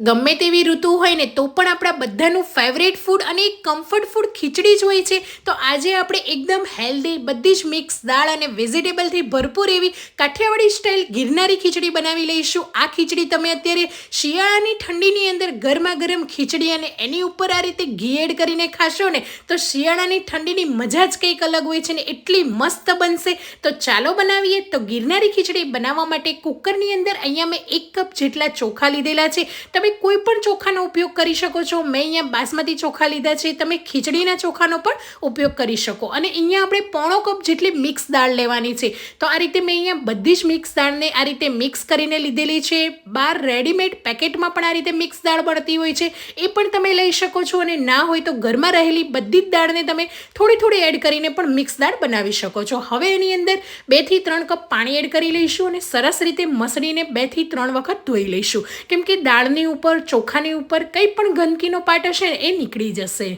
ગમે તેવી ઋતુ હોય ને, તો પણ આપણા બધાનું ફેવરેટ ફૂડ અને કમ્ફર્ટ ફૂડ ખીચડી જ હોય છે. તો આજે આપણે એકદમ હેલ્ધી બધી જ મિક્સ દાળ અને વેજીટેબલથી ભરપૂર એવી કાઠિયાવાડી સ્ટાઇલ ગિરનારી ખીચડી બનાવી લઈશું. આ ખીચડી તમે અત્યારે શિયાળાની ઠંડીની અંદર ગરમા ગરમ ખીચડી અને એની ઉપર આ રીતે ઘી કરીને ખાશો ને, તો શિયાળાની ઠંડીની મજા જ કંઈક અલગ હોય છે ને, એટલી મસ્ત બનશે. તો ચાલો બનાવીએ. તો ગિરનારી ખીચડી બનાવવા માટે કુકરની અંદર અહીંયા મેં એક કપ જેટલા ચોખા લીધેલા છે. તમે કોઈ પણ ચોખાનો ઉપયોગ કરી શકો છો. મેં અહીંયા બાસમતી ચોખા લીધા છે. તમે ખીચડીના ચોખાનો પણ ઉપયોગ કરી શકો. અને અહીંયા આપણે પોણો કપ જેટલી મિક્સ દાળ લેવાની છે. તો આ રીતે મેં અહીંયા બધી જ મિક્સ દાળને આ રીતે મિક્સ કરીને લીધેલી છે. બહાર રેડીમેડ પેકેટમાં પણ આ રીતે મિક્સ દાળ મળતી હોય છે. એ પણ તમે લઈ શકો છો. અને ના હોય તો ઘરમાં રહેલી બધી જ દાળને તમે થોડી થોડી એડ કરીને પણ મિક્સ દાળ બનાવી શકો છો. હવે એની અંદર બેથી ત્રણ કપ પાણી એડ કરી લઈશું અને સરસ રીતે મસળીને બેથી ત્રણ વખત ધોઈ લઈશું. કેમ કે દાળની ઉપર ચોખાની ઉપર કંઈ પણ ગંદકીનો પાટ હશે એ નીકળી જશે.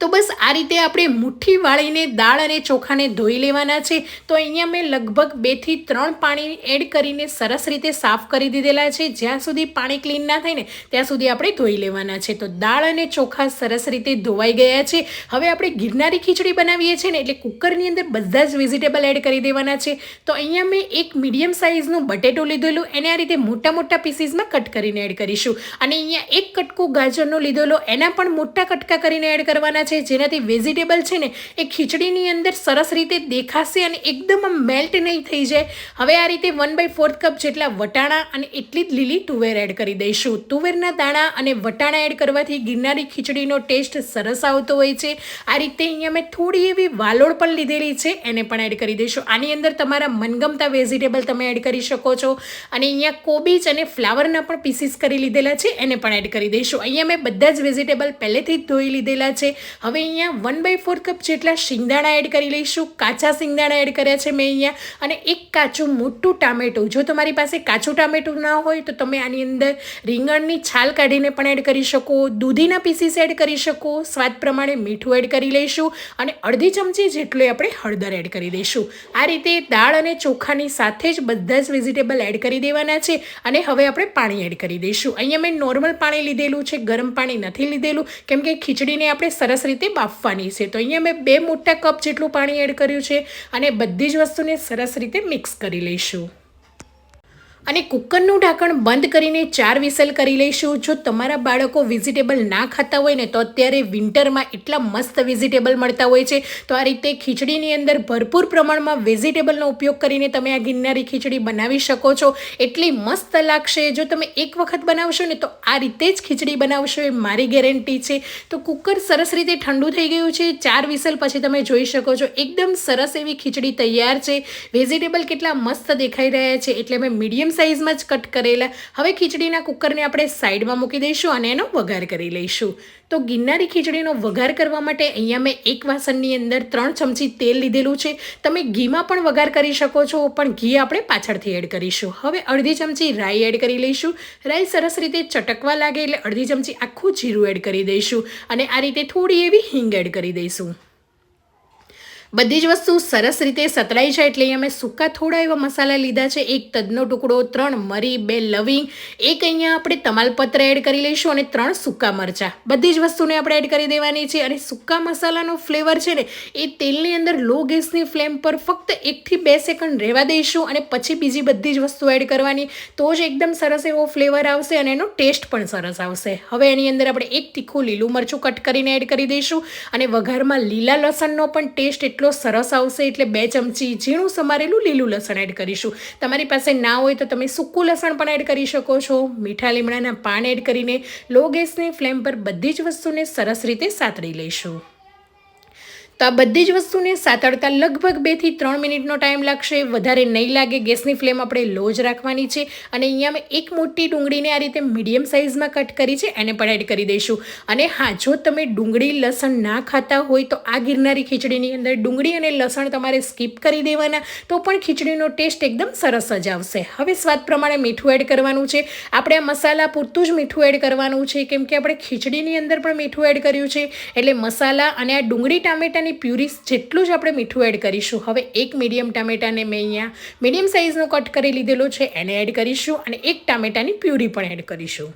તો બસ આ રીતે આપણે મુઠ્ઠી વાળીને દાળ અને ચોખાને ધોઈ લેવાના છે. તો અહીંયા મેં લગભગ બેથી ત્રણ પાણી એડ કરીને સરસ રીતે સાફ કરી દીધેલા છે. જ્યાં સુધી પાણી ક્લીન ના થાય ને, ત્યાં સુધી આપણે ધોઈ લેવાના છે. તો દાળ અને ચોખા સરસ રીતે ધોવાઈ ગયા છે. હવે આપણે ગિરનારી ખીચડી બનાવીએ છીએ ને, એટલે કુકરની અંદર બધા જ વેજીટેબલ એડ કરી દેવાના છે. તો અહીંયા મેં એક મીડિયમ સાઇઝનું બટેટું લીધેલું, એને આ રીતે મોટા મોટા પીસીસમાં કટ કરીને એડ કરીશું. અને અહીંયા એક કટકું ગાજરનો લીધેલો, એના પણ મોટા કટકા કરીને એડ કરવાના છે, જેનાથી વેજીટેબલ છે ને, એ ખીચડીની અંદર સરસ રીતે દેખાશે અને એકદમ મેલ્ટ નહીં થઈ જાય. હવે આ રીતે વન બાય ફોર્થ કપ જેટલા વટાણા અને એટલી જ લીલી તુવેર એડ કરી દઈશું. તુવેરના દાણા અને વટાણા એડ કરવાથી ગિરનારી ખીચડીનો ટેસ્ટ સરસ આવતો હોય છે. આ રીતે અહીંયા મેં થોડી એવી વાલોળ પણ લીધેલી છે, એને પણ એડ કરી દઈશું. આની અંદર તમારા મનગમતા વેજીટેબલ તમે એડ કરી શકો છો. અને અહીંયા કોબીજ અને ફ્લાવરના પણ પીસીસ કરી લીધેલા છે, એને પણ એડ કરી દઈશું. અહીંયા મેં બધા જ વેજીટેબલ પહેલેથી જ ધોઈ લીધેલા છે. હવે અહીંયા વન બાય ફોર કપ જેટલા શિંગદાણા એડ કરી લઈશું. કાચા શિંગદાણા એડ કર્યા છે મેં અહીંયા. અને એક કાચું મોટું ટામેટું. જો તમારી પાસે કાચું ટામેટું ના હોય, તો તમે આની અંદર રીંગણની છાલ કાઢીને પણ એડ કરી શકો. દૂધીના પીસીસ એડ કરી શકો. સ્વાદ પ્રમાણે મીઠું એડ કરી લઈશું. અને અડધી ચમચી જેટલું આપણે હળદર એડ કરી દઈશું. આ રીતે દાળ અને ચોખાની સાથે જ બધા જ વેજીટેબલ એડ કરી દેવાના છે. અને હવે આપણે પાણી એડ કરી દઈશું. અહીંયા મેં નોર્મલ પાણી લીધેલું છે. ગરમ પાણી નથી લીધેલું. કેમ કે ખીચડીને આપણે સરસ રીતે બાફવાની છે. તો અહીંયા મેં બે મોટા કપ જેટલું પાણી એડ કર્યું છે અને બધી જ વસ્તુને સરસ રીતે મિક્સ કરી લઈશું. અને કુકરનું ઢાંકણ બંધ કરીને ચાર વિસલ કરી લઈશું. જો તમારા બાળકો વેજીટેબલ ના ખાતા હોય ને, તો અત્યારે વિન્ટરમાં એટલા મસ્ત વેજીટેબલ મળતા હોય છે. તો આ રીતે ખીચડીની અંદર ભરપૂર પ્રમાણમાં વેજીટેબલનો ઉપયોગ કરીને તમે આ ગિરનારી ખીચડી બનાવી શકો છો. એટલી મસ્ત લાગશે. જો તમે એક વખત બનાવશો ને, તો આ રીતે જ ખીચડી બનાવશો એ મારી ગેરંટી છે. તો કુકર સરસ રીતે ઠંડુ થઈ ગયું છે. ચાર વિસલ પછી તમે જોઈ શકો છો, એકદમ સરસ એવી ખીચડી તૈયાર છે. વેજીટેબલ કેટલા મસ્ત દેખાઈ રહ્યા છે. એટલે મેં મીડિયમ સાઇઝમાં જ કટ કરેલા. હવે ખીચડીના કુકરને આપણે સાઈડમાં મૂકી દઈશું અને એનો વઘાર કરી લઈશું. તો ગિરનારી ખીચડીનો વઘાર કરવા માટે અહીંયા મેં એક વાસણની અંદર ત્રણ ચમચી તેલ લીધેલું છે. તમે ઘીમાં પણ વઘાર કરી શકો છો, પણ ઘી આપણે પાછળથી એડ કરીશું. હવે અડધી ચમચી રાઈ એડ કરી લઈશું. રાઈ સરસ રીતે ચટકવા લાગે એટલે અડધી ચમચી આખું જીરું એડ કરી દઈશું. અને આ રીતે થોડી એવી હિંગ એડ કરી દઈશું. બધી જ વસ્તુ સરસ રીતે સતળાઈ છે એટલે અમે સૂકા થોડા એવા મસાલા લીધા છે. એક તદનો ટુકડો, ત્રણ મરી, બે લવિંગ, એક અહીંયા આપણે તમાલપત્ર એડ કરી લઈશું અને ત્રણ સૂકા મરચાં. બધી જ વસ્તુને આપણે એડ કરી દેવાની છે અને સૂકા મસાલાનો ફ્લેવર છે ને, એ તેલની અંદર લો ગેસની ફ્લેમ પર ફક્ત એકથી બે સેકન્ડ રહેવા દઈશું અને પછી બીજી બધી જ વસ્તુ એડ કરવાની. તો જ એકદમ સરસ એવો ફ્લેવર આવશે અને એનો ટેસ્ટ પણ સરસ આવશે. હવે એની અંદર આપણે એક તીખું લીલું મરચું કટ કરીને એડ કરી દઈશું અને વઘારમાં લીલા લસણનો પણ ટેસ્ટ એટલો સરસ આવશે એટલે બે ચમચી ઝીણું સમારેલું લીલું લસણ એડ કરીશું. તમારી પાસે ના હોય તો તમે સૂકું લસણ પણ એડ કરી શકો છો. મીઠા લીમડાના પાન એડ કરીને લો ગેસની ફ્લેમ પર બધી જ વસ્તુને સરસ રીતે સાતળી લઈશું. તો આ બધી જ વસ્તુને સાતડતા લગભગ બેથી ત્રણ મિનિટનો ટાઈમ લાગશે. વધારે નહીં લાગે, ગેસની ફ્લેમ આપણે લો જ રાખવાની છે. અને અહીંયા મેં એક મોટી ડુંગળીને આ રીતે મીડિયમ સાઇઝમાં કટ કરી છે, એને પણ એડ કરી દઈશું. અને હા, જો તમે ડુંગળી લસણ ના ખાતા હોય તો આ ગિરનારી ખીચડીની અંદર ડુંગળી અને લસણ તમારે સ્કીપ કરી દેવાના, તો પણ ખીચડીનો ટેસ્ટ એકદમ સરસ જ આવશે. હવે સ્વાદ પ્રમાણે મીઠું એડ કરવાનું છે. આપણે આ મસાલા પૂરતું જ મીઠું એડ કરવાનું છે, કેમ કે આપણે ખીચડીની અંદર પણ મીઠું એડ કર્યું છે. એટલે મસાલા અને આ ડુંગળી ટામેટાની પ્યુરીસ જેટલું જ આપણે મીઠું એડ કરીશું. હવે એક મીડિયમ ટામેટાને મેં અહીંયા મીડિયમ સાઇઝનો કટ કરી લીધેલો છે. એને એડ કરીશું અને એક ટામેટાની પ્યુરી પણ એડ કરીશું.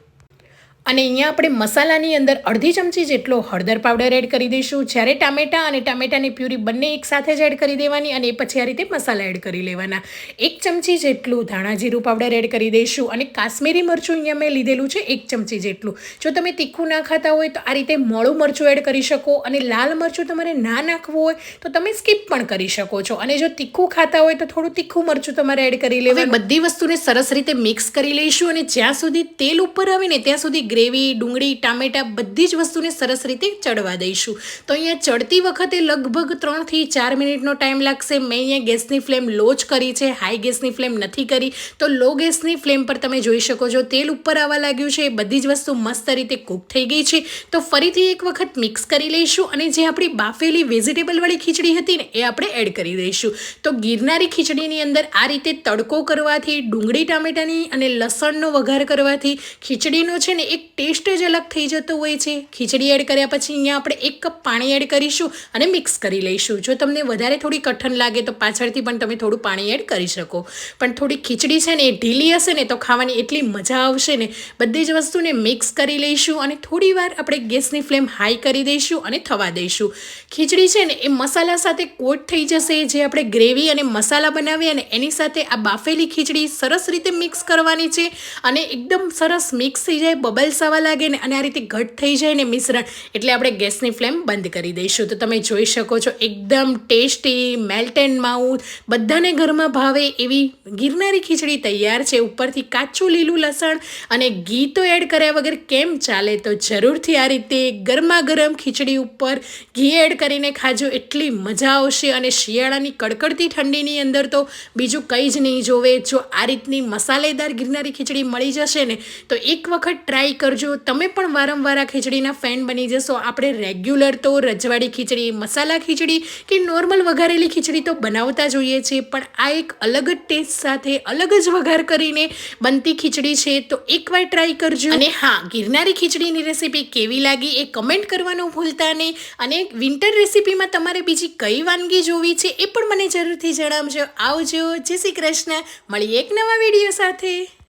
અને અહીંયા આપણે મસાલાની અંદર અડધી ચમચી જેટલો હળદર પાવડર એડ કરી દઈશું. જ્યારે ટામેટા અને ટામેટાની પ્યુરી બંને એક સાથે જ એડ કરી દેવાની અને એ પછી આ રીતે મસાલા એડ કરી લેવાના. એક ચમચી જેટલું ધાણા જીરું પાવડર એડ કરી દઈશું અને કાશ્મીરી મરચું અહીંયા મેં લીધેલું છે એક ચમચી જેટલું. જો તમે તીખું ના ખાતા હોય તો આ રીતે મોળું મરચું એડ કરી શકો અને લાલ મરચું તમારે ના નાખવું હોય તો તમે સ્કીપ પણ કરી શકો છો. અને જો તીખું ખાતા હોય તો થોડું તીખું મરચું તમારે એડ કરી લેવાનું. બધી વસ્તુને સરસ રીતે મિક્સ કરી લઈશું અને જ્યાં સુધી તેલ ઉપર આવે ને ત્યાં સુધી ગ્રેવી, ડુંગળી, ટામેટા બધી જ વસ્તુને સરસ રીતે ચડવા દઈશું. તો અહીંયા ચડતી વખતે લગભગ ત્રણથી ચાર મિનિટનો ટાઈમ લાગશે. મેં અહીંયા ગેસની ફ્લેમ લો જ કરી છે. હાઈ ગેસની ફ્લેમ નથી કરી. તો લો ગેસની ફ્લેમ પર તમે જોઈ શકો છો, તેલ ઉપર આવવા લાગ્યું છે. એ બધી જ વસ્તુ મસ્ત રીતે કૂક થઈ ગઈ છે. તો ફરીથી એક વખત મિક્સ કરી લઈશું અને જે આપણી બાફેલી વેજીટેબલવાળી ખીચડી હતી ને, એ આપણે એડ કરી દઈશું. તો ગિરનારી ખીચડીની અંદર આ રીતે તડકો કરવાથી, ડુંગળી, ટામેટાની અને લસણનો વઘાર કરવાથી ખીચડીનો છે ને ટેસ્ટ જ અલગ થઈ જતો હોય છે. ખીચડી એડ કર્યા પછી અહીંયા આપણે એક કપ પાણી એડ કરીશું અને મિક્સ કરી લઈશું. જો તમને વધારે થોડી કઠણ લાગે તો પાછળથી પણ તમે થોડું પાણી એડ કરી શકો. પણ થોડી ખીચડી છે ને એ ઢીલી હશે ને તો ખાવાની એટલી મજા આવશે ને. બધી જ વસ્તુને મિક્સ કરી લઈશું અને થોડી વાર આપણે ગેસની ફ્લેમ હાઈ કરી દઈશું અને થવા દઈશું. ખીચડી છે ને એ મસાલા સાથે કોટ થઈ જશે. જે આપણે ગ્રેવી અને મસાલા બનાવીએ અને એની સાથે આ બાફેલી ખીચડી સરસ રીતે મિક્સ કરવાની છે અને એકદમ સરસ મિક્સ થઈ જાય બબલ્સ આવવા લાગે ને અને આ રીતે ઘટ થઈ જાય ને મિશ્રણ, એટલે આપણે ગેસની ફ્લેમ બંધ કરી દઈશું. તો તમે જોઈ શકો છો, એકદમ ટેસ્ટી મેલ્ટ એન્ડ માઉથ બધાને ઘરમાં ભાવે એવી ગિરનારી ખીચડી તૈયાર છે. ઉપરથી કાચું લીલું લસણ અને ઘી તો એડ કર્યા વગર કેમ ચાલે? તો જરૂરથી આ રીતે ગરમા ગરમ ખીચડી ઉપર ઘી એડ કરીને ખાજો. એટલી મજા આવશે અને શિયાળાની કડકડતી ઠંડીની અંદર તો બીજું કંઈ જ નહીં જોવે. જો આ રીતની મસાલેદાર ગિરનારી ખીચડી મળી જશે ને, તો એક વખત ટ્રાય કરજો. તમે પણ વારંવાર આ ખીચડીના ફેન બની જશો. આપણે રેગ્યુલર તો રજવાડી ખીચડી, મસાલા ખીચડી કે નોર્મલ વઘારેલી ખીચડી તો બનાવતા જોઈએ છીએ. પણ આ એક અલગ જ ટેસ્ટ સાથે, અલગ જ વઘાર કરીને બનતી ખીચડી છે. તો એકવાર ટ્રાય કરજો. અને હા, ગિરનારી ખીચડીની રેસીપી કેવી લાગી એ કમેન્ટ કરવાનું ભૂલતા નહીં. અને વિન્ટર રેસીપીમાં તમારે બીજી કઈ વાનગી જોવી છે એ પણ મને જરૂરથી જણાવજો. આવજો. જય શ્રી કૃષ્ણ. મળીએ એક નવા વીડિયો સાથે.